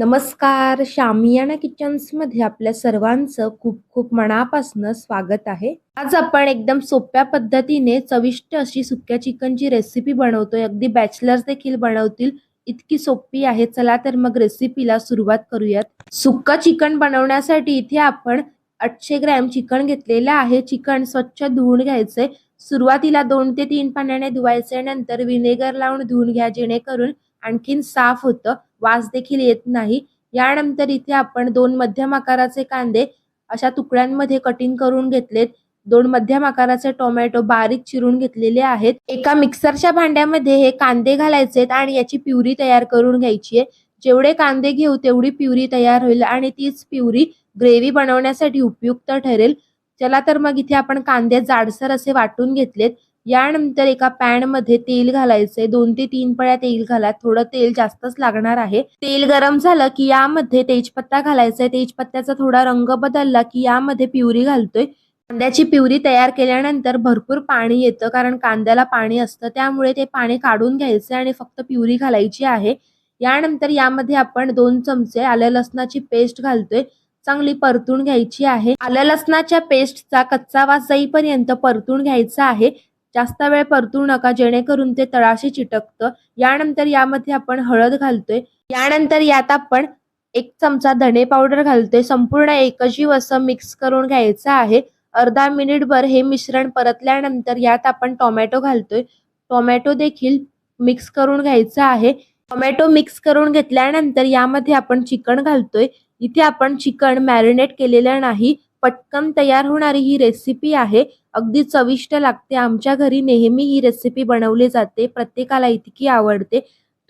नमस्कार. शामियाना किचन्समध्ये आपल्या सर्वांचं खूप खूप मनापासनं स्वागत आहे. आज आपण एकदम सोप्या पद्धतीने चविष्ट अशी सुक्या चिकनची रेसिपी बनवतोय. अगदी बॅचलर्स देखील बनवतील. इतकी सोपी आहे. चला तर मग रेसिपीला सुरुवात करूयात. सुक्का चिकन बनवण्यासाठी इथे आपण आठशे ग्रॅम चिकन घेतलेलं आहे. चिकन स्वच्छ धुवून घ्यायचे सुरुवातीला दोन ते तीन पाण्याने धुवायचे नंतर व्हिनेगर लावून धुवून घ्या जेणेकरून आणखीन साफ होतं. वास देखील येत नाही. यानंतर इथे आपण दोन मध्यम आकाराचे कांदे अशा तुकड्यांमध्ये कटिंग करून घेतलेत. दोन मध्यम आकाराचे टोमॅटो बारीक चिरून घेतलेले आहेत. एका मिक्सरच्या भांड्यामध्ये हे कांदे घालायचेत आणि याची प्युरी तयार करून घ्यायची आहे. जेवढे कांदे घेऊ तेवढी प्युरी तयार होईल आणि तीच प्युरी ग्रेव्ही बनवण्यासाठी उपयुक्त ठरेल. चला तर मग इथे आपण कांदे जाडसर असे वाटून घेतलेत. यानंतर एका पॅनमध्ये तेल घालायचंय. दोन ते तीन पळ्या तेल घाला. थोडं तेल जास्तच लागणार आहे. तेल गरम झालं की यामध्ये तेजपत्ता घालायचाय. तेजपत्त्याचा थोडा रंग बदलला की यामध्ये प्युरी घालतोय. कांद्याची प्युरी तयार केल्यानंतर भरपूर पाणी येतं कारण कांद्याला पाणी असतं. त्यामुळे ते पाणी काढून घ्यायचे आणि फक्त प्युरी घालायची आहे. यानंतर यामध्ये आपण दोन चमचे आल्या लसणाची पेस्ट घालतोय. चांगली परतून घ्यायची आहे. आल्या लसणाच्या पेस्टचा कच्चा वास जाईपर्यंत परतून घ्यायचा आहे. जास्त वेळ परतू नका जेणेकरून ते तळाशी चिटकतं. यानंतर यामध्ये आपण हळद घालतोय. यानंतर यात आपण एक चमचा धणे पावडर घालतोय. संपूर्ण एकजीव असं मिक्स करून घ्यायचं आहे. अर्धा मिनिटभर हे मिश्रण परतल्यानंतर यात आपण टोमॅटो घालतोय. टोमॅटो देखील मिक्स करून घ्यायचं आहे. टोमॅटो मिक्स करून घेतल्यानंतर यामध्ये आपण चिकन घालतोय. इथे आपण चिकन मॅरिनेट केलेलं नाही. पटकन तयार होणारी ही रेसिपी आहे. अगदी चविष्ट लागते. आमच्या घरी नेहमी ही रेसिपी बनवली जाते. प्रत्येकाला इतकी आवडते.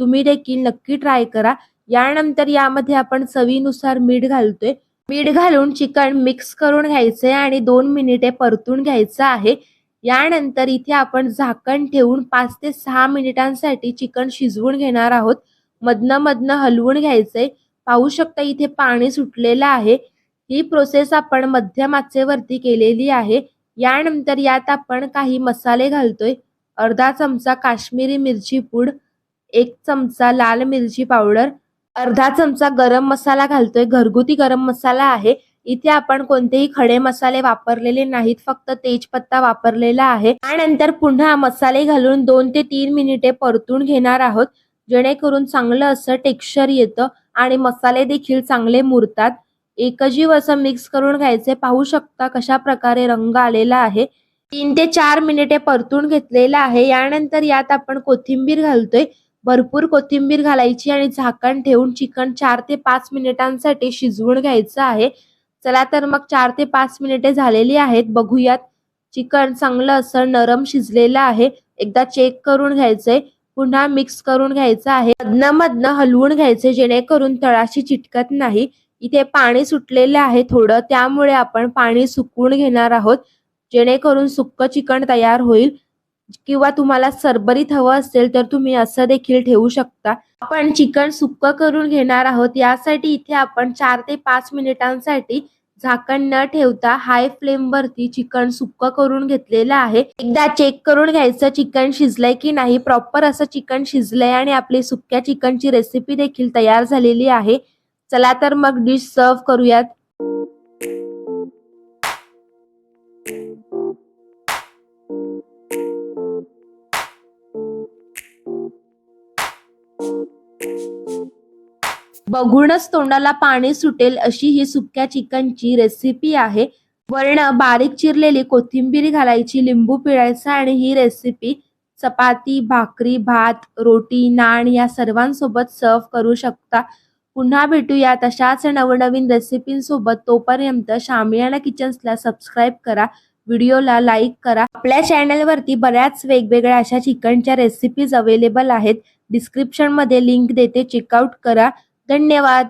तुम्ही देखील नक्की ट्राय करा. यानंतर यामध्ये आपण चवीनुसार मीठ घालतोय. मीठ घालून चिकन मिक्स करून घ्यायचे आणि दोन मिनिटे परतून घ्यायचं आहे. यानंतर इथे आपण झाकण ठेवून पाच ते सहा मिनिटांसाठी चिकन शिजवून घेणार आहोत. मधनं मधनं हलवून घ्यायचंय. पाहू शकता इथे पाणी सुटलेलं आहे. ही प्रोसेस आपण मध्यम आचेवरती केलेली आहे. यानंतर यात आपण काही मसाले घालतोय. अर्धा चमचा काश्मीरी मिरची पूड एक चमचा लाल मिरची पावडर अर्धा चमचा गरम मसाला घालतोय. घरगुती गरम मसाला आहे. इथे आपण कोणतेही खडे मसाले वापरलेले नाहीत फक्त तेजपत्ता वापरलेला आहे. त्यानंतर पुन्हा मसाले घालून दोन ते तीन मिनिटे परतून घेणार आहोत. जेणेकरून चांगलं असं टेक्स्चर येतं आणि मसाले देखील चांगले मुरतात. एकजीव असं मिक्स करून घ्यायचे. पाहू शकता कशा प्रकारे रंग आलेला आहे. तीन ते चार मिनिटे परतून घेतलेला आहे. यानंतर यात आपण कोथिंबीर घालतोय. भरपूर कोथिंबीर घालायची आणि झाकण ठेवून चिकन चार ते पाच मिनिटांसाठी शिजवून घ्यायचं आहे. चला तर मग चार ते पाच मिनिटे झालेली आहेत. बघूयात. चिकन चांगलं असं नरम शिजलेलं आहे. एकदा चेक करून घ्यायचंय. पुन्हा मिक्स करून घ्यायचं आहे. मधनं मधनं हलवून घ्यायचे जेणेकरून तळाशी चिटकत नाही. इथे पाणी सुटलेले आहे थोडं त्यामुळे आपण पाणी सुकवून घेणार आहोत जेणेकरून सुक्क चिकन तयार होईल. किंवा तुम्हाला सरबरीत हवं असेल तर तुम्ही असं देखील ठेवू शकता. आपण चिकन सुक्क करून घेणार आहोत. यासाठी इथे आपण चार ते पाच मिनिटांसाठी झाकण न ठेवता हाय फ्लेमवरती चिकन सुक्क करून घेतलेलं आहे. एकदा चेक करून घ्यायचं चिकन शिजलंय की नाही. प्रॉपर असं चिकन शिजलंय आणि आपली सुक्या चिकनची रेसिपी देखील तयार झालेली आहे. चला तर मग डिश सर्व करूयात. बघूनच तोंडाला पाणी सुटेल अशी ही सुक्या चिकनची रेसिपी आहे. वर्ण बारीक चिरलेली कोथिंबीर घालायची लिंबू पिळायचा आणि ही रेसिपी चपाती भाकरी भात रोटी नान या सर्वांसोबत सर्व करू शकता. पुन्हा भेटूया. तशाच नवनवीन रेसिपींसोबत तोपर्यंत शामियाना किचन्सला सबस्क्राईब करा. व्हिडिओला लाईक करा. आपल्या चॅनलवरती बऱ्याच वेगवेगळ्या अशा चिकनच्या रेसिपीज अवेलेबल आहेत. डिस्क्रिप्शनमध्ये लिंक देते. चेकआउट करा. धन्यवाद.